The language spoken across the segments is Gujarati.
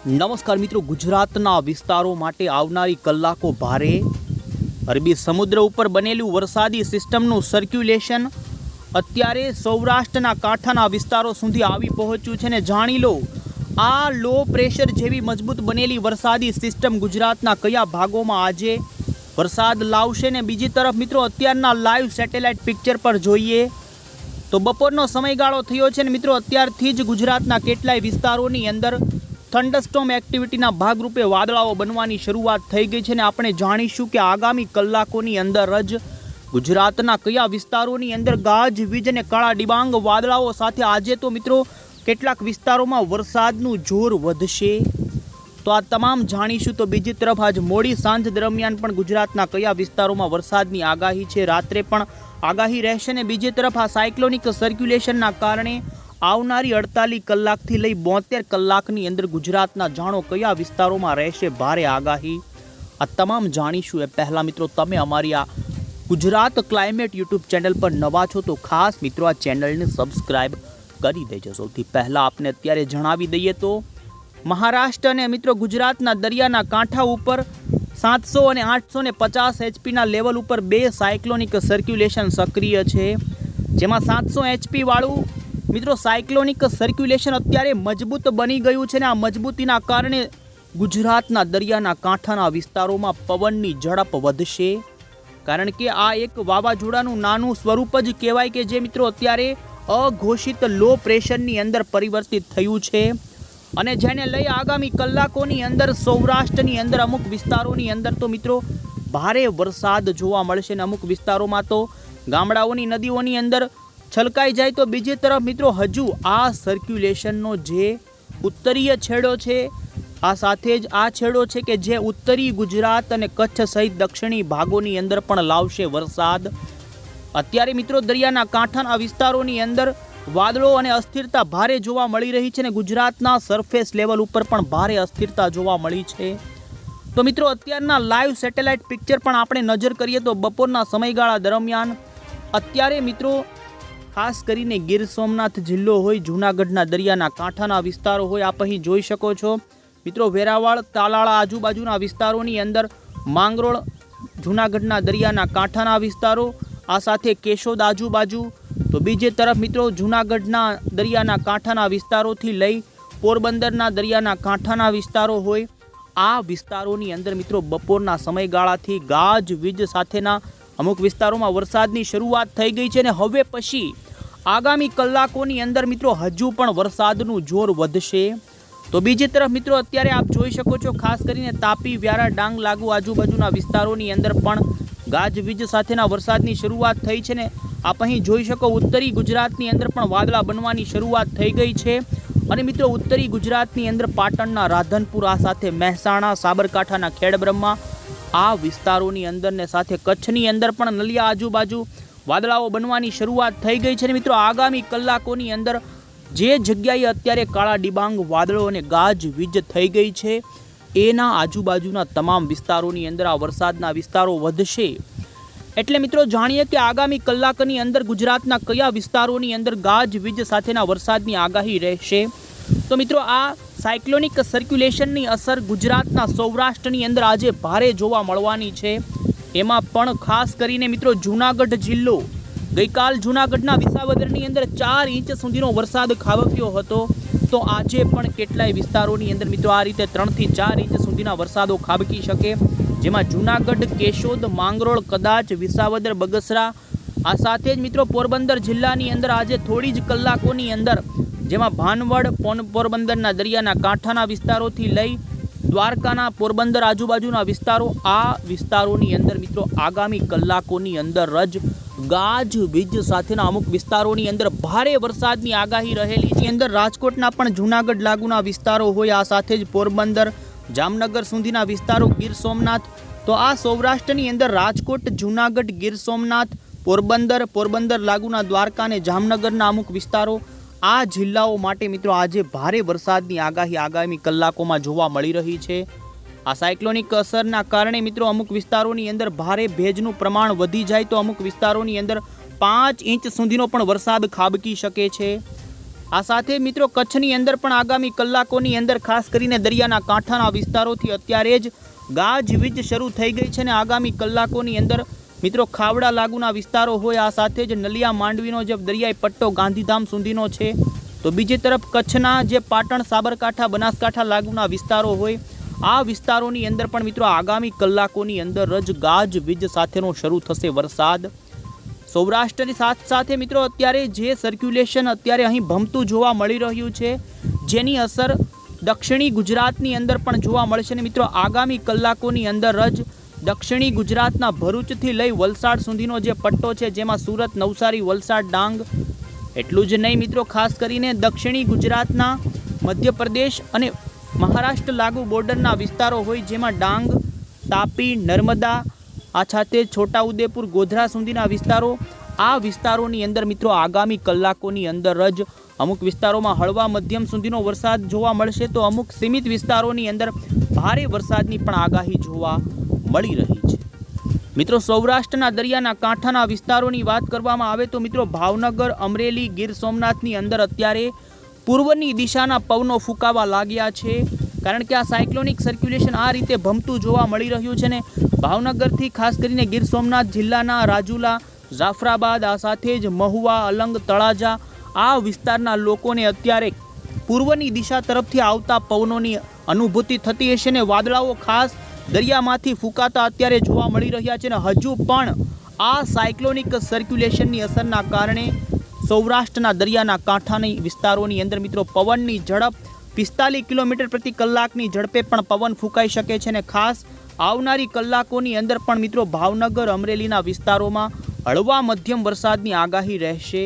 નમસ્કાર મિત્રો, ગુજરાતના વિસ્તારો માટે આવનારી કલાકો ભારે. અરબી સમુદ્ર ઉપર બનેલું વરસાદી સિસ્ટમનું સર્ક્યુલેશન અત્યારે સૌરાષ્ટ્રના કાંઠાના વિસ્તારો સુધી આવી પહોંચ્યું છે ને જાણી લો, આ લો પ્રેશર જેવી મજબૂત બનેલી વરસાદી સિસ્ટમ ગુજરાતના કયા ભાગોમાં આજે વરસાદ લાવશે ને બીજી તરફ મિત્રો અત્યારના લાઈવ સેટેલાઇટ પિક્ચર પર જોઈએ તો બપોરનો સમયગાળો થયો છે ને મિત્રો, અત્યારથી જ ગુજરાતના કેટલાય વિસ્તારોની અંદર થંડરસ્ટોમ એક્ટિવિટીના ભાગરૂપે વાદળાઓ બનવાની શરૂઆત થઈ ગઈ છે અને આપણે જાણીશું કે આગામી કલાકોની અંદર જ ગુજરાતના કયા વિસ્તારોની અંદર ગાજ, વીજ અને કાળા ડિબાંગ વાદળાઓ સાથે આજે તો મિત્રો કેટલાક વિસ્તારોમાં વરસાદનું જોર વધશે. તો આ તમામ જાણીશું તો બીજી તરફ આજ મોડી સાંજ દરમિયાન પણ ગુજરાતના કયા વિસ્તારોમાં વરસાદની આગાહી છે? રાત્રે પણ આગાહી રહેશે ને બીજી તરફ આ સાયક્લોનિક સર્ક્યુલેશનના કારણે આવનારી અડતાલીસ કલાકથી લઈ બોતેર કલાકની અંદર ગુજરાતના જાણો કયા વિસ્તારોમાં રહેશે ભારે આગાહી? આ તમામ જાણીશું. એ પહેલાં મિત્રો, તમે અમારી આ ગુજરાત ક્લાઇમેટ યુટ્યુબ ચેનલ પર નવા છો તો ખાસ મિત્રો આ ચેનલને સબસ્ક્રાઇબ કરી દેજો. સૌથી પહેલાં આપને અત્યારે જણાવી દઈએ તો, મહારાષ્ટ્ર અને મિત્રો ગુજરાતના દરિયાના કાંઠા ઉપર સાતસો અને આઠસો ને પચાસ એચપીના લેવલ ઉપર બે સાયક્લોનિક સર્ક્યુલેશન સક્રિય છે, જેમાં સાતસો એચપી વાળું મિત્રો સાયક્લોનિક સર્ક્યુલેશન અત્યારે મજબૂત બની ગયું છે ને આ મજબૂતીના કારણે ગુજરાતના દરિયાના કાંઠાના વિસ્તારોમાં પવનની ઝડપ વધશે. કારણ કે આ એક વાવાઝોડાનું નાનું સ્વરૂપ જ કહેવાય કે જે મિત્રો અત્યારે અઘોષિત લો પ્રેશરની અંદર પરિવર્તિત થયું છે. અને જેને લઈ આગામી કલાકોની અંદર, સૌરાષ્ટ્રની અંદર અમુક વિસ્તારોની અંદર તો મિત્રો ભારે વરસાદ જોવા મળશે ને અમુક વિસ્તારોમાં તો ગામડાઓની નદીઓની અંદર છલકાઈ જાય તો બીજી તરફ મિત્રો હજુ આ સર્ક્યુલેશનનો જે ઉત્તરીય છેડો છે, આ સાથે જ આ છેડો છે કે જે ઉત્તરી ગુજરાત અને કચ્છ સહિત દક્ષિણી ભાગોની અંદર પણ લાવશે વરસાદ. અત્યારે મિત્રો દરિયાના કાંઠાના વિસ્તારોની અંદર વાદળો અને અસ્થિરતા ભારે જોવા મળી રહી છે અને ગુજરાતના સરફેસ લેવલ ઉપર પણ ભારે અસ્થિરતા જોવા મળી છે. તો મિત્રો અત્યારના લાઈવ સેટેલાઇટ પિક્ચર પણ આપણે નજર કરીએ તો બપોરના સમયગાળા દરમિયાન અત્યારે મિત્રો ખાસ કરીને ગીર સોમનાથ જિલ્લો હોય, જૂનાગઢના દરિયાના કાંઠાના વિસ્તારો હોય, આપ અહીં જોઈ શકો છો. મિત્રો, વેરાવાળ, તાલાળા આજુબાજુના વિસ્તારોની અંદર માંગરોળ, જૂનાગઢના દરિયાના કાંઠાના વિસ્તારો, આ સાથે કેશોદ આજુબાજુ. તો બીજે તરફ મિત્રો, જૂનાગઢના દરિયાના કાંઠાના વિસ્તારોથી લઈ પોરબંદરના દરિયાના કાંઠાના વિસ્તારો હોય, આ વિસ્તારોની અંદર મિત્રો, બપોરના સમયગાળાથી ગાજ, વીજ સાથેના અમુક વિસ્તારોમાં વરસાદની શરૂઆત થઈ ગઈ છે અને હવે પછી આગામી કલાકોની અંદર મિત્રો હજુ પણ વરસાદનું જોર વધશે. તો બીજી તરફ મિત્રો અત્યારે આપ જોઈ શકો છો, ખાસ કરીને તાપી, વ્યારા, ડાંગ, લાગુ આજુબાજુના વિસ્તારોની અંદર પણ ગાજવીજ સાથેના વરસાદની શરૂઆત થઈ છે ને આપ અહીં જોઈ શકો ઉત્તરી ગુજરાતની અંદર પણ વાદળા બનવાની શરૂઆત થઈ ગઈ છે. અને મિત્રો ઉત્તરી ગુજરાતની અંદર પાટણના રાધનપુર, આ સાથે મહેસાણા, સાબરકાંઠાના ખેડબ્રહ્મા, આ વિસ્તારોની અંદર ને સાથે કચ્છની અંદર પણ નલિયા આજુબાજુ વાદળાઓ બનવાની શરૂઆત થઈ ગઈ છે ને મિત્રો, આગામી કલાકોની અંદર જે જગ્યાએ અત્યારે કાળા ડિબાંગ, વાદળો અને ગાજ વીજ થઈ ગઈ છે, એના આજુબાજુના તમામ વિસ્તારોની અંદર આ વરસાદના વિસ્તારો વધશે. એટલે મિત્રો, જાણીએ કે આગામી કલાકની અંદર ગુજરાતના કયા વિસ્તારોની અંદર ગાજ વીજ સાથેના વરસાદની આગાહી રહેશે? તો મિત્રો, આ સાયક્લોનિક સર્ક્યુલેશનની અસર ગુજરાતના સૌરાષ્ટ્રની અંદર આજે ભારે જોવા મળવાની છે. એમાં પણ ખાસ કરીને મિત્રો જૂનાગઢ જિલ્લો. ગઈકાલ જૂનાગઢના વિસાવદરની અંદર ચાર ઇંચ સુધીનો વરસાદ ખાબક્યો હતો. તો આજે પણ કેટલાય વિસ્તારોની અંદર મિત્રો આ રીતે ત્રણથી ચાર ઇંચ સુધીના વરસાદો ખાબકી શકે. જેમાં જૂનાગઢ, કેશોદ, માંગરોળ, કદાચ, વિસાવદર, બગસરા, આ સાથે જ મિત્રો પોરબંદર જિલ્લાની અંદર આજે થોડી જ કલાકોની અંદર, જેમાં ભાનવડ પોરબંદરના દરિયાના કાંઠાના વિસ્તારોથી લઈ દ્વારકાના પોરબંદર આજુબાજુના વિસ્તારો, આ વિસ્તારોની અંદર મિત્રો આગામી કલાકોની અંદર જ ગાજ વીજ સાથેના અમુક વિસ્તારોની અંદર ભારે વરસાદની આગાહી રહેલી. છે અંદર રાજકોટના પણ જૂનાગઢ લાગુના વિસ્તારો હોય, આ સાથે જ પોરબંદર, જામનગર સુધીના વિસ્તારો, ગીર સોમનાથ. તો આ સૌરાષ્ટ્રની અંદર રાજકોટ, જૂનાગઢ, ગીર સોમનાથ, પોરબંદર પોરબંદર લાગુના દ્વારકા અને જામનગરના અમુક વિસ્તારો આ જિલ્લાઓ માટે મિત્રો આજે ભારે વરસાદની આગાહી આગામી કલાકોમાં જોવા મળી રહી છે. આ સાયક્લોનિક અસરના કારણે મિત્રો અમુક વિસ્તારોની અંદર ભારે ભેજનું પ્રમાણ વધી જાય તો અમુક વિસ્તારોની અંદર પાંચ ઇંચ સુધીનો પણ વરસાદ ખાબકી શકે છે. આ સાથે મિત્રો કચ્છની અંદર પણ આગામી કલાકોની અંદર ખાસ કરીને દરિયાના કાંઠાના વિસ્તારોથી અત્યારે જ ગાજવીજ શરૂ થઈ ગઈ છે ને આગામી કલાકોની અંદર મિત્રો, ખાવડા લાગુના વિસ્તારો હોય, આ સાથે જ નલિયા માંડવીનો જે દરિયાઈ પટ્ટો ગાંધીધામ સુધીનો છે. તો બીજી તરફ કચ્છના જે પાટણ, સાબરકાંઠા, બનાસકાંઠા લાગુના વિસ્તારો હોય, આ વિસ્તારોની અંદર પણ મિત્રો, આગામી કલાકોની અંદર જ ગાજવીજ સાથેનો શરૂ થશે વરસાદ. સૌરાષ્ટ્રની સાથ સાથે મિત્રો, અત્યારે જે સર્ક્યુલેશન અત્યારે અહીં ભમતું જોવા મળી રહ્યું છે, જેની અસર દક્ષિણી ગુજરાતની અંદર પણ જોવા મળશે ને મિત્રો, આગામી કલાકોની અંદર જ દક્ષિણી ગુજરાતના ભરૂચથી લઈ વલસાડ સુધીનો જે પટ્ટો છે, જેમાં સુરત, નવસારી, વલસાડ, ડાંગ, એટલું જ નહીં મિત્રો, ખાસ કરીને દક્ષિણી ગુજરાતના મધ્યપ્રદેશ અને મહારાષ્ટ્ર લાગુ બોર્ડરના વિસ્તારો હોય, જેમાં ડાંગ, તાપી, નર્મદા આ છાતે છોટાઉદેપુર, ગોધરા સુધીના વિસ્તારો, આ વિસ્તારોની અંદર મિત્રો, આગામી કલાકોની અંદર જ અમુક વિસ્તારોમાં હળવા મધ્યમ સુધીનો વરસાદ જોવા મળશે, તો અમુક સીમિત વિસ્તારોની અંદર ભારે વરસાદની પણ આગાહી જોવા મળી રહી છે. મિત્રો, સૌરાષ્ટ્રના દરિયાના કાંઠાના વિસ્તારોની વાત કરવામાં આવે તો મિત્રો, ભાવનગર, અમરેલી, ગીર સોમનાથની અંદર અત્યારે પૂર્વની દિશાના પવનો ફૂંકાવા લાગ્યા છે. કારણ કે આ સાયક્લોનિક સર્ક્યુલેશન આ રીતે ભમતું જોવા મળી રહ્યું છે ને ભાવનગરથી ખાસ કરીને ગીર સોમનાથ જિલ્લાના રાજુલા, જાફરાબાદ, આ સાથે જ મહુવા, અલંગ, તળાજા, આ વિસ્તારના લોકોને અત્યારે પૂર્વની દિશા તરફથી આવતા પવનોની અનુભૂતિ થતી હશે ને વાદળાઓ ખાસ દરિયામાંથી ફૂંકાતા અત્યારે જોવા મળી રહ્યા છે ને હજુ પણ આ સાયક્લોનિક સર્ક્યુલેશનની અસરના કારણે સૌરાષ્ટ્રના દરિયાના કાંઠાની વિસ્તારોની અંદર મિત્રો પવનની ઝડપ પિસ્તાલીસ કિલોમીટર પ્રતિ કલાકની ઝડપે પણ પવન ફૂંકાઈ શકે છે અને ખાસ આવનારી કલાકોની અંદર પણ મિત્રો ભાવનગર, અમરેલીના વિસ્તારોમાં હળવા મધ્યમ વરસાદની આગાહી રહેશે.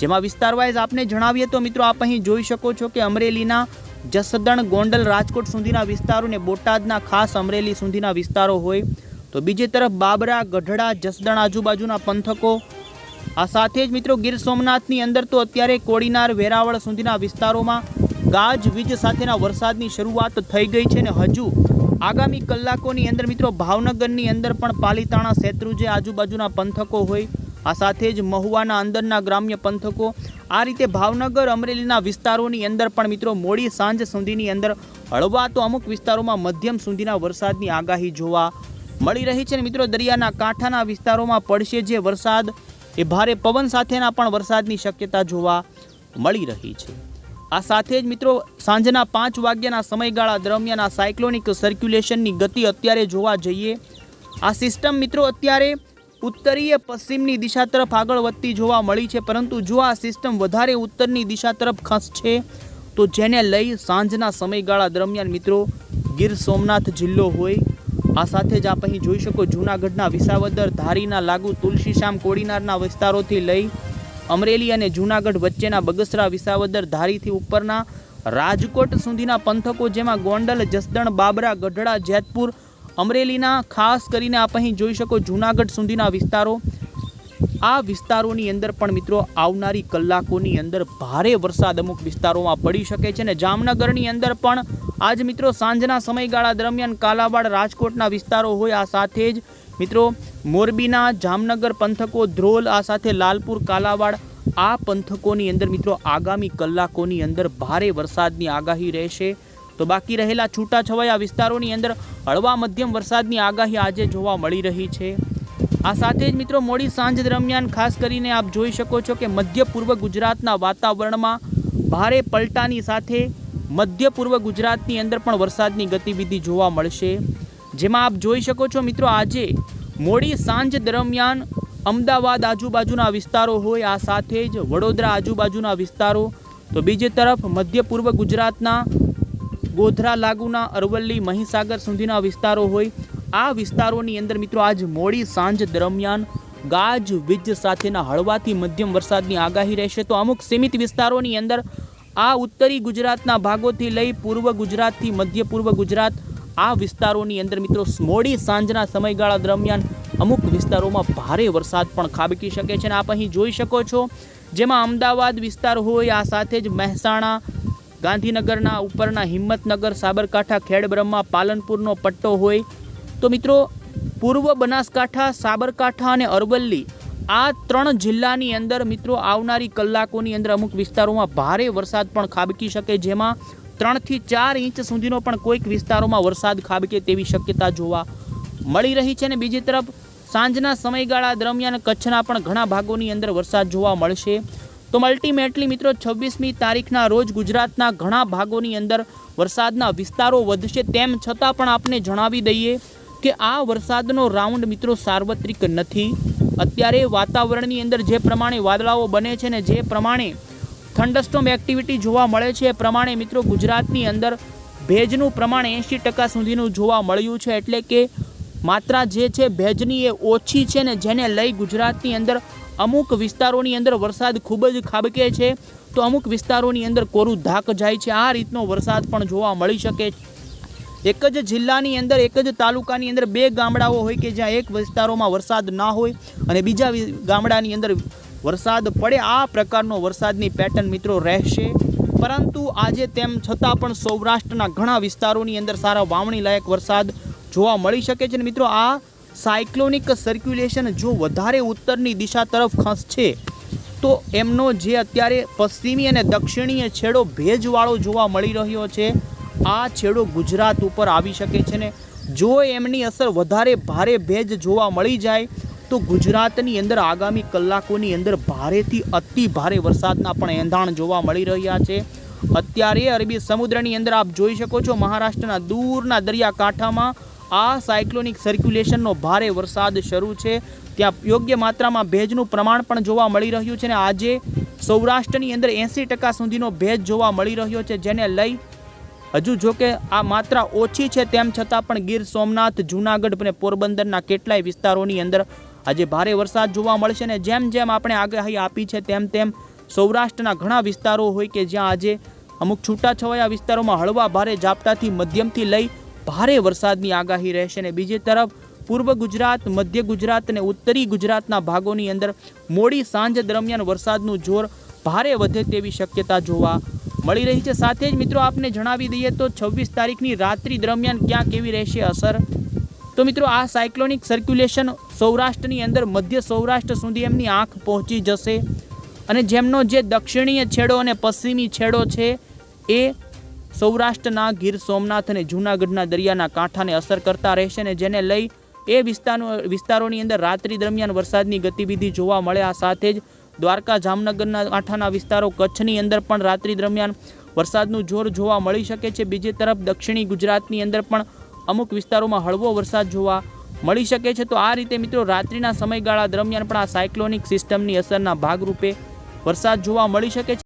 જેમાં વિસ્તાર વાઇઝ આપને જણાવીએ તો મિત્રો આપ અહીં જોઈ શકો છો કે અમરેલીના જસદણ ગોંડલ રાજકોટ સુધીના વિસ્તારો ને બોટાદના ખાસ અમરેલી સુધીના વિસ્તારો હોય તો બીજી તરફ બાબરા, ગઢડા, જસદણ આજુબાજુના પંથકો. આ સાથે જ મિત્રો ગીર સોમનાથની અંદર તો અત્યારે કોડીનાર, વેરાવળ સુધીના વિસ્તારોમાં ગાજવીજ સાથેના વરસાદની શરૂઆત થઈ ગઈ છે ને હજુ આગામી કલાકોની અંદર મિત્રો ભાવનગરની અંદર પણ પાલીતાણા, શેત્રુજે આજુબાજુના પંથકો હોય. આ સાથે જ મહુવાના અંદરના ગ્રામ્ય પંથકો, આ રીતે ભાવનગર, અમરેલીના વિસ્તારોની અંદર પણ મિત્રો મોડી સાંજ સુધીની અંદર હળવા તો અમુક વિસ્તારોમાં મધ્યમ સુધીના વરસાદની આગાહી જોવા મળી રહી છે. મિત્રો, દરિયાના કાંઠાના વિસ્તારોમાં પડશે જે વરસાદ, એ ભારે પવન સાથેના પણ વરસાદની શક્યતા જોવા મળી રહી છે. આ સાથે જ મિત્રો, સાંજના પાંચ વાગ્યાના સમયગાળા દરમિયાન આ સાયક્લોનિક સર્ક્યુલેશનની ગતિ અત્યારે જોવા જઈએ, આ સિસ્ટમ મિત્રો અત્યારે ઉત્તરીય પશ્ચિમની દિશા તરફ આગળ વધતી જોવા મળી છે, પરંતુ જો આ સિસ્ટમ વધારે ઉત્તરની દિશા તરફ ખસશે, તો જેને લઈ સાંજના સમયગાળા દરમિયાન મિત્રો ગીર સોમનાથ જિલ્લો હોય, આ સાથે જ આપ અહીં જોઈ શકો જૂનાગઢના વિસાવદર, ધારીના લાગુ, તુલસીશ્યામ કોડીનારના વિસ્તારોથી લઈ અમરેલી અને જૂનાગઢ વચ્ચેના બગસરા, વિસાવદર ધારીથી ઉપરના રાજકોટ સુધીના પંથકો જેમાં ગોંડલ, જસદણ, બાબરા, ગઢડા, જેતપુર અમરેલીના, ખાસ કરીને આપ અહીં જોઈ શકો જૂનાગઢ સુધીના વિસ્તારો. આ વિસ્તારોની અંદર પણ મિત્રો આવનારી કલાકોની અંદર ભારે વરસાદ અમુક વિસ્તારોમાં પડી શકે છે અને જામનગરની અંદર પણ આજ મિત્રો સાંજના સમયગાળા દરમિયાન કાલાવાડ, રાજકોટના વિસ્તારો હોય આ સાથે જ. મિત્રો મોરબીના જામનગર પંથકો, ધ્રોલ, આ સાથે લાલપુર, કાલાવાડ, આ પંથકોની અંદર મિત્રો આગામી કલાકોની અંદર ભારે વરસાદની આગાહી રહેશે. તો બાકી રહેલા છૂટાછવાયા વિસ્તારોની અંદર હળવા મધ્યમ વરસાદની આગાહી આજે જોવા મળી રહી છે. આ સાથે જ મિત્રો મોડી સાંજ દરમિયાન ખાસ કરીને આપ જોઈ શકો છો કે મધ્ય પૂર્વ ગુજરાતના વાતાવરણમાં ભારે પલટાની સાથે મધ્ય પૂર્વ ગુજરાતની અંદર પણ વરસાદની ગતિવિધિ જોવા મળશે. જેમાં આપ જોઈ શકો છો મિત્રો આજે મોડી સાંજ દરમિયાન અમદાવાદ આજુબાજુના વિસ્તારો હોય, આ સાથે જ વડોદરા આજુબાજુના વિસ્તારો. તો બીજી તરફ મધ્ય પૂર્વ ગુજરાતના ગોધરા લાગુના અરવલ્લી મહીસાગર સુધીના વિસ્તારો હોય, આ વિસ્તારોની અંદર મિત્રો આજ મોડી સાંજ દરમિયાન ગાજ, વીજ સાથેના હળવાથી મધ્યમ વરસાદની આગાહી રહેશે. તો અમુક સીમિત વિસ્તારોની અંદર આ ઉત્તરી ગુજરાતના ભાગોથી લઈ પૂર્વ ગુજરાતથી મધ્ય પૂર્વ ગુજરાત, આ વિસ્તારોની અંદર મિત્રો મોડી સાંજના સમયગાળા દરમિયાન અમુક વિસ્તારોમાં ભારે વરસાદ પણ ખાબકી શકે છે. અને આપ અહીં જોઈ શકો છો, જેમાં અમદાવાદ વિસ્તાર હોય, આ સાથે જ મહેસાણા ગાંધીનગરના ઉપરના હિંમતનગર, સાબરકાંઠા, ખેડબ્રહ્મા, પાલનપુરનો પટ્ટો હોય તો મિત્રો, પૂર્વ બનાસકાંઠા, સાબરકાંઠા અને અરવલ્લી આ ત્રણ જિલ્લાની અંદર મિત્રો આવનારી કલાકોની અંદર અમુક વિસ્તારોમાં ભારે વરસાદ પણ ખાબકી શકે જેમાં ત્રણથી ચાર ઇંચ સુધીનો પણ કોઈક વિસ્તારોમાં વરસાદ ખાબકે તેવી શક્યતા જોવા મળી રહી છે. અને બીજી તરફ સાંજના સમયગાળા દરમિયાન કચ્છના પણ ઘણા ભાગોની અંદર વરસાદ જોવા મળશે. તો અલ્ટિમેટલી મિત્રો, છવ્વીસમી તારીખના રોજ ગુજરાતના ઘણા ભાગોની અંદર વરસાદના વિસ્તારો વધશે. તેમ છતાં પણ આપને જણાવી દઈએ કે આ વરસાદનો રાઉન્ડ મિત્રો સાર્વત્રિક નથી. અત્યારે વાતાવરણની અંદર જે પ્રમાણે વાદળાઓ બને છે ને જે પ્રમાણે થંડરસ્ટોમ એક્ટિવિટી જોવા મળે છે, એ પ્રમાણે મિત્રો ગુજરાતની અંદર ભેજનું પ્રમાણ એંશી ટકા સુધીનું જોવા મળ્યું છે. એટલે કે માત્રા જે છે ભેજની એ ઓછી છે ને જેને લઈ ગુજરાતની અંદર અમુક વિસ્તારોની અંદર વરસાદ ખૂબ જ ખાબકે છે. તો અમુક વિસ્તારોની અંદર કોરું ધાક જાય છે. આ રીતનો વરસાદ પણ જોવા મળી શકે એક જ જિલ્લાની અંદર, એક જ તાલુકાની અંદર બે ગામડાઓ હોય કે જ્યાં એક વિસ્તારોમાં વરસાદ ના હોય અને બીજા ગામડાની અંદર વરસાદ પડે, આ પ્રકારનો વરસાદની પેટર્ન મિત્રો રહેશે. પરંતુ આજે તેમ છતાં પણ સૌરાષ્ટ્રના ઘણા વિસ્તારોની અંદર સારા વાવણી લાયક વરસાદ જોવા મળી શકે છે. મિત્રો, આ સાયક્લોનિક સર્ક્યુલેશન જો વધારે ઉત્તરની દિશા તરફ ખસશે તો એમનો જે અત્યારે પશ્ચિમી અને દક્ષિણીય છેડો ભેજવાળો જોવા મળી રહ્યો છે, આ છેડો ગુજરાત ઉપર આવી શકે છે ને જો એમની અસર વધારે ભારે ભેજ જોવા મળી જાય, તો ગુજરાતની અંદર આગામી કલાકોની અંદર ભારેથી અતિ ભારે વરસાદના પણ એંધાણ જોવા મળી રહ્યા છે. અત્યારે અરબી સમુદ્રની અંદર આપ જોઈ શકો છો મહારાષ્ટ્રના દૂરના દરિયાકાંઠામાં આ સાયક્લોનિક સર્ક્યુલેશનનો ભારે વરસાદ શરૂ છે. ત્યાં યોગ્ય માત્રામાં ભેજનું પ્રમાણ પણ જોવા મળી રહ્યું છે અને આજે સૌરાષ્ટ્રની અંદર એંસી ટકા સુધીનો ભેજ જોવા મળી રહ્યો છે, જેને લઈ હજુ જો કે આ માત્રા ઓછી છે, તેમ છતાં પણ ગીર સોમનાથ, જૂનાગઢ અને પોરબંદરના કેટલાય વિસ્તારોની અંદર આજે ભારે વરસાદ જોવા મળશે ને જેમ જેમ આપણે આગાહી આપી છે, તેમ તેમ સૌરાષ્ટ્રના ઘણા વિસ્તારો હોય કે જ્યાં આજે અમુક છૂટાછવાયા વિસ્તારોમાં હળવા ભારે ઝાપટાથી મધ્યમથી લઈ ભારે વરસાદની આગાહી રહેશે ને બીજી તરફ પૂર્વ ગુજરાત, મધ્ય ગુજરાત અને ઉત્તરી ગુજરાતના ભાગોની અંદર મોડી સાંજ દરમિયાન વરસાદનું જોર ભારે વધે તેવી શક્યતા જોવા મળી રહી છે. સાથે જ મિત્રો, આપને જણાવી દઈએ તો છવ્વીસ તારીખની રાત્રિ દરમિયાન ક્યાં કેવી રહેશે અસર? તો મિત્રો, આ સાયક્લોનિક સર્ક્યુલેશન સૌરાષ્ટ્રની અંદર મધ્ય સૌરાષ્ટ્ર સુધી એમની આંખ પહોંચી જશે અને જેમનો જે દક્ષિણીય છેડો અને પશ્ચિમી છેડો છે એ સૌરાષ્ટ્રના ગીર સોમનાથ અને જૂનાગઢના દરિયાના કાંઠાને અસર કરતા રહેશે અને જેને લઈ એ વિસ્તારનો વિસ્તારોની અંદર રાત્રિ દરમિયાન વરસાદની ગતિવિધિ જોવા મળે. આ સાથે જ દ્વારકા, જામનગરના કાંઠાના વિસ્તારો કચ્છની અંદર પણ રાત્રિ દરમિયાન વરસાદનું જોર જોવા મળી શકે છે. બીજી તરફ દક્ષિણી ગુજરાતની અંદર પણ અમુક વિસ્તારોમાં હળવો વરસાદ જોવા મળી શકે છે. તો આ રીતે મિત્રો રાત્રિના સમયગાળા દરમિયાન પણ આ સાયક્લોનિક સિસ્ટમની અસરના ભાગરૂપે વરસાદ જોવા મળી શકે છે.